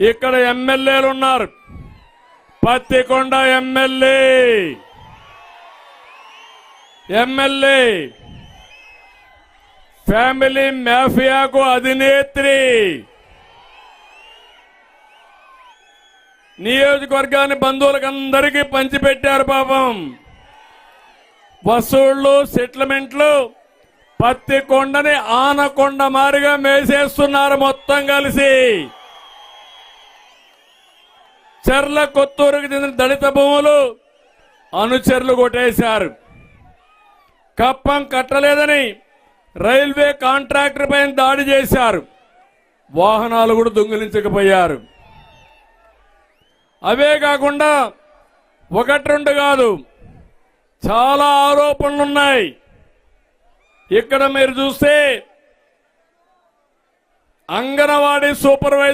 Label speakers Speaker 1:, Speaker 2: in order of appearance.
Speaker 1: ఇక్కడ ఎమ్మెల్యేలు ఉన్నారు. పత్తికొండ ఎమ్మెల్యే. ఎమ్మెల్యే. ఫ్యామిలీ మాఫియాకు అధినేత్రి. నియోజకవర్గాన్ని బంధువులకందరికీ పంచిపెట్టారు పాపం. వసూళ్ళు సెటిల్మెంట్లు పత్తి కొండని ఆనకొండ మారిగా మేసేస్తున్నారు మొత్తం కలిసి. చెర్ల కొత్తూరుకు చెందిన దళిత భూములు అనుచరులు కొట్టేశారు. కప్పం కట్టలేదని రైల్వే కాంట్రాక్టర్ పైన దాడి చేశారు. వాహనాలు కూడా దొంగిలించకపోయారు. అవే కాకుండా ఒకటి రెండు కాదు చాలా ఆరోపణలు ఉన్నాయి. ఇక్కడ మీరు చూస్తే అంగన్వాడీ సూపర్వైజర్